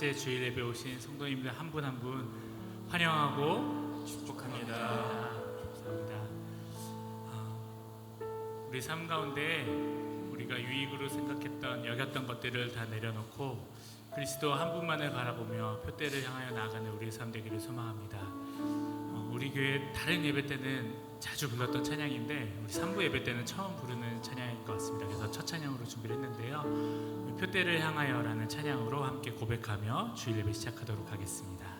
번째 주일 예배 오신 성도님들 한 분 한 분 환영하고 축복합니다. 감사합니다. 아, 우리 삶 가운데 우리가 유익으로 생각했던 여겼던 것들을 다 내려놓고 그리스도 한 분만을 바라보며 표대를 향하여 나아가는 우리의 삶 되기를 소망합니다. 어, 우리 교회 다른 예배 때는 자주 불렀던 찬양인데 우리 3부 예배 때는 처음 부르는 찬양인 것 같습니다. 그래서 첫 찬양으로 준비를 했는데요. 표대를 향하여라는 찬양으로 함께 고백하며 주일 예배 시작하도록 하겠습니다.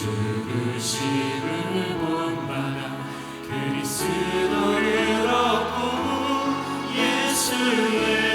죽으심을 본받아 그리스도를 얻고 예수의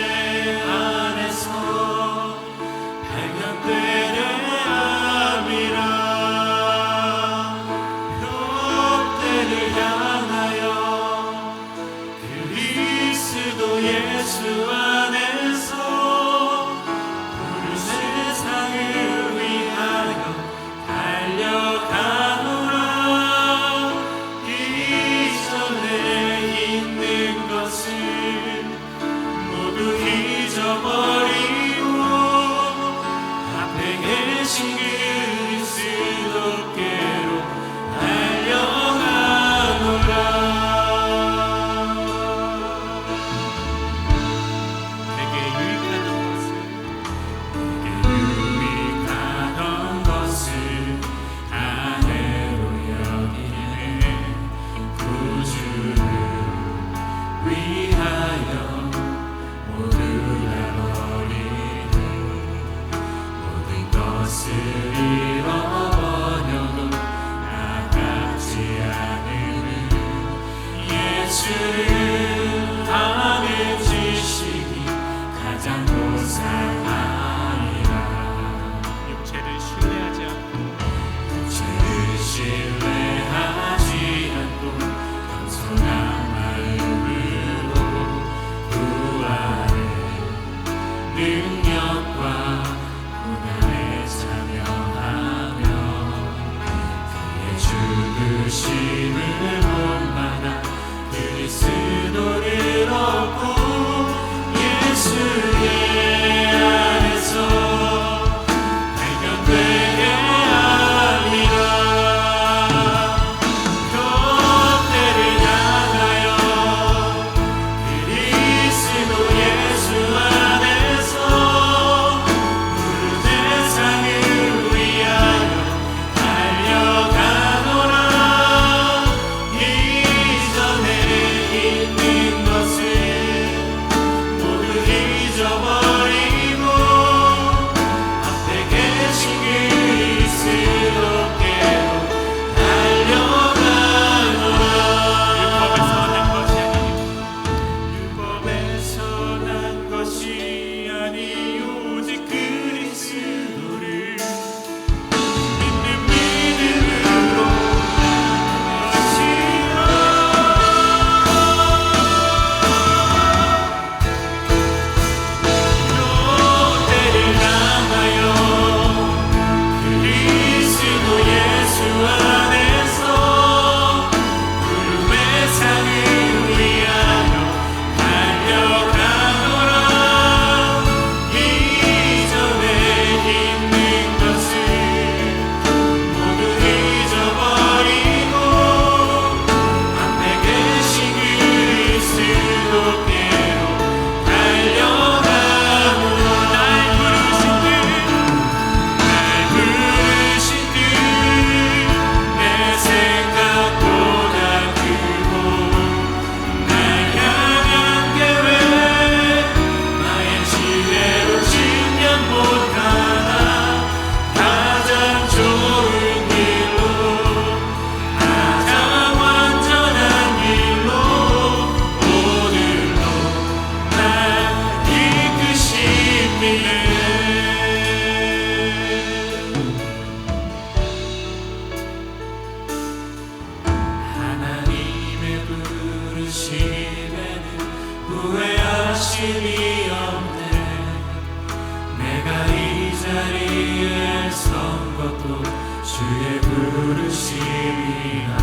부르심이나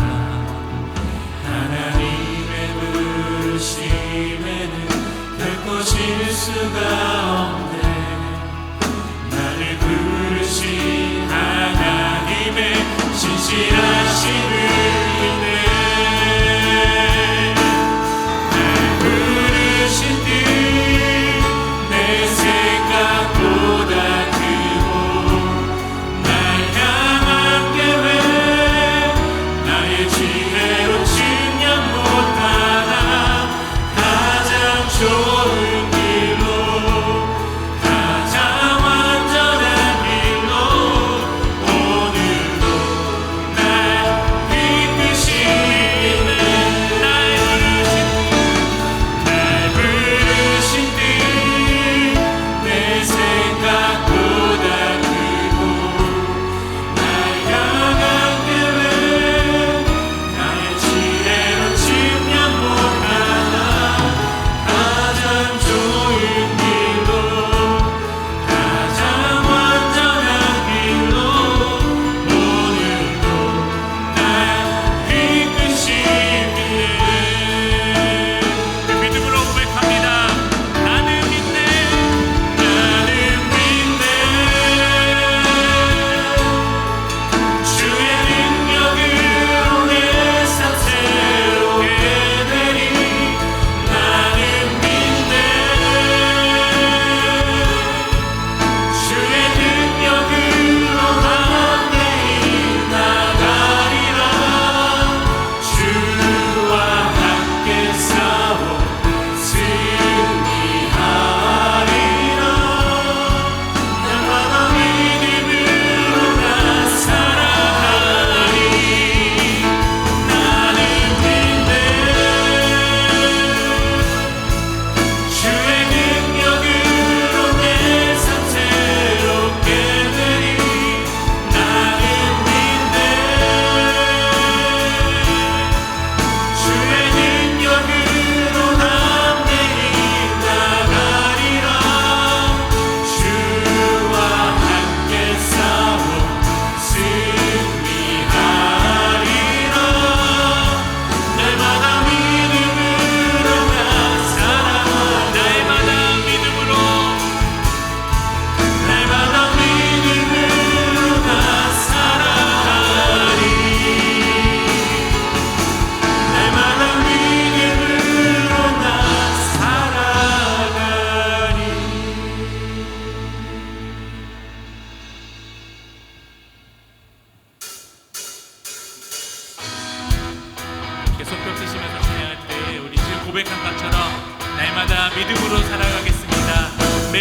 하나님의 부르심에는 결코 실수가 없네. 나를 부르신 하나님의 신실하신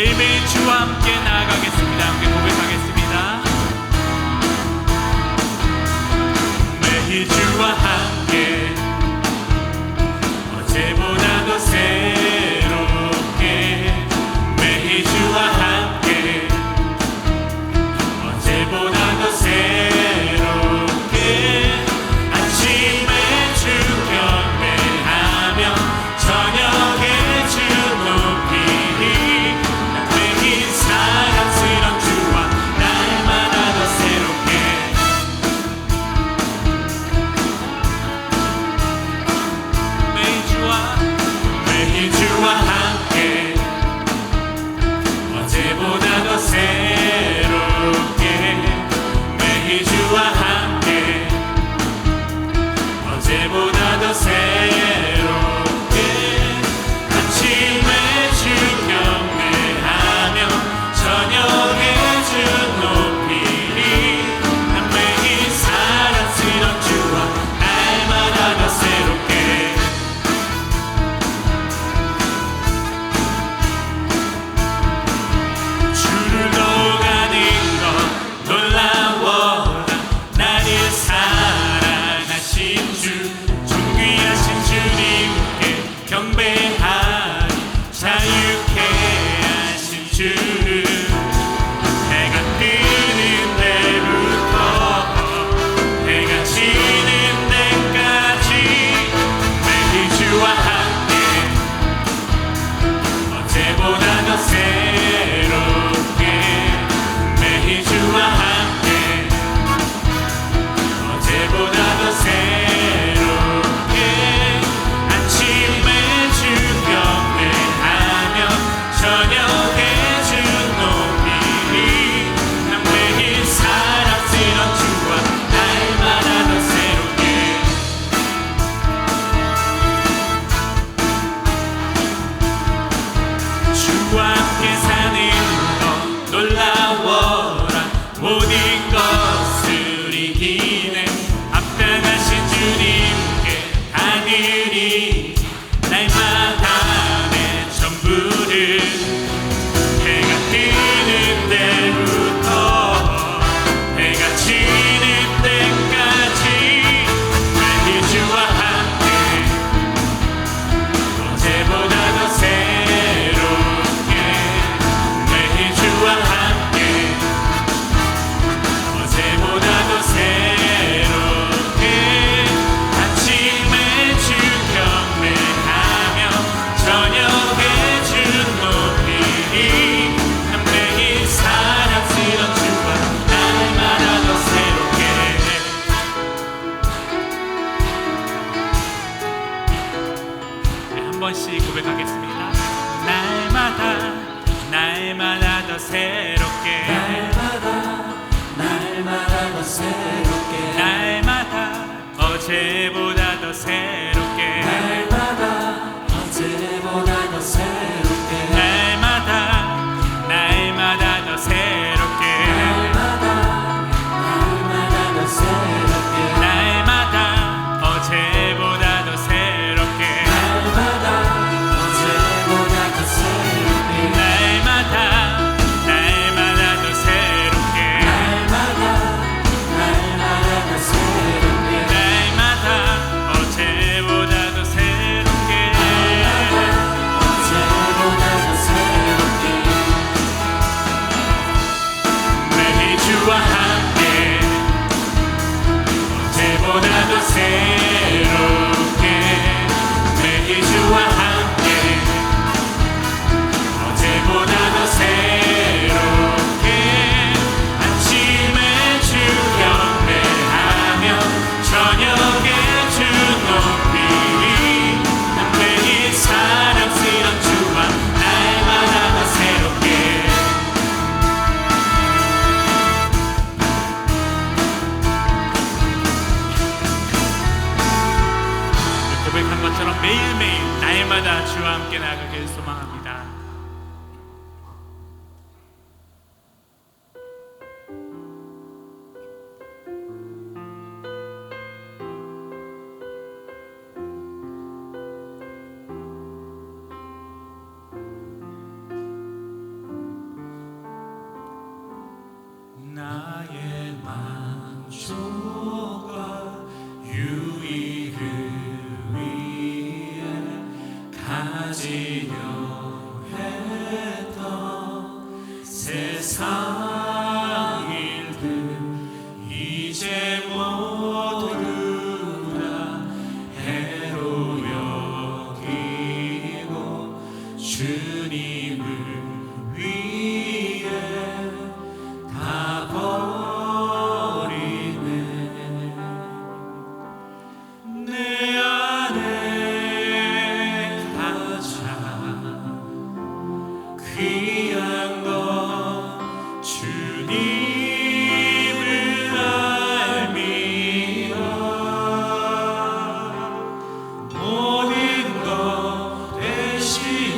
매일매일 주와 함께 나아가겠습니다. 함께 고백하겠습니다. 매일 주와 함께 어제보다도 새 함께 사는 너 놀라 날마다 더 새롭게. 날마다 날마다 더 새롭게. 날마다 어제보다 주님을 위해 다 버리네 내 안에 가장 귀한 것 주님 see.